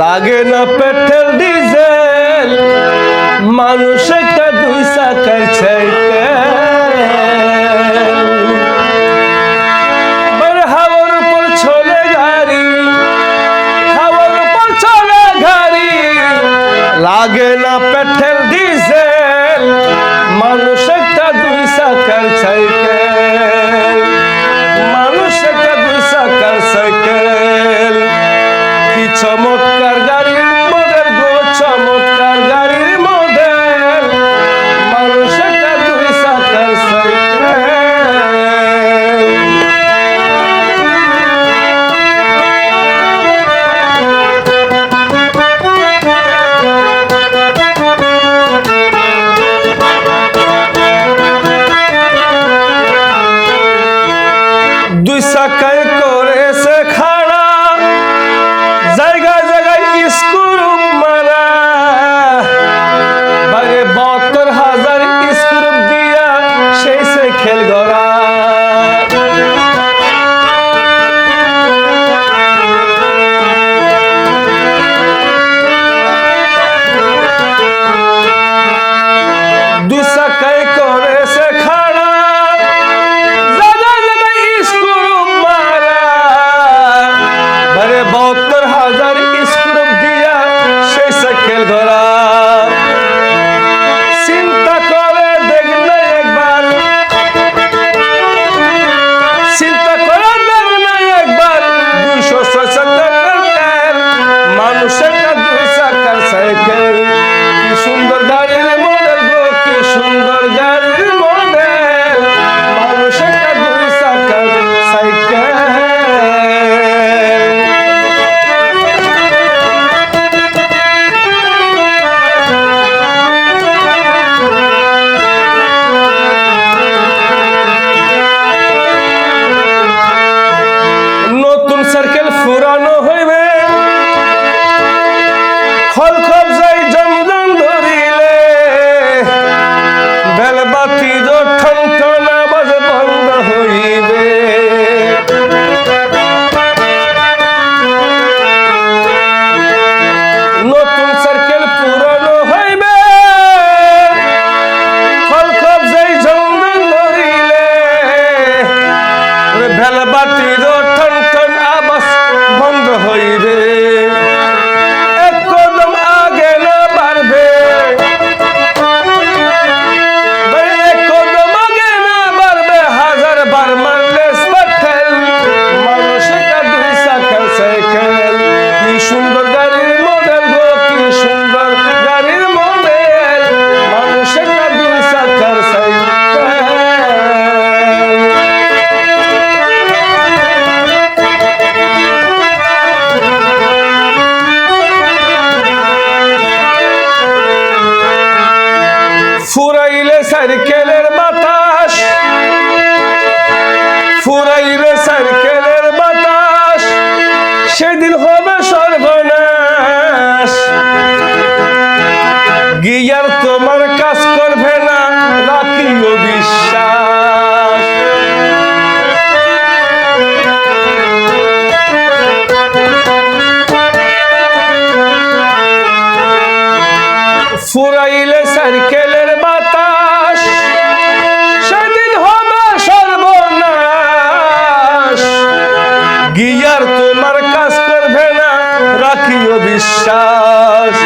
লাগে না petrol diesel. মানুষ একটা দুই চাকার ফুরাইলে সাইকেলের বাতাস। ফুরাইলে সাইকেলের বাতাস। সেদিন হবে সর্বনাশ। গিয়ার তোমার কাজ করবে না, রাখিও ফুরাইলে সাইকেল গিয়ার তোমার কাজ করবে না রাখিও বিশ্বাস।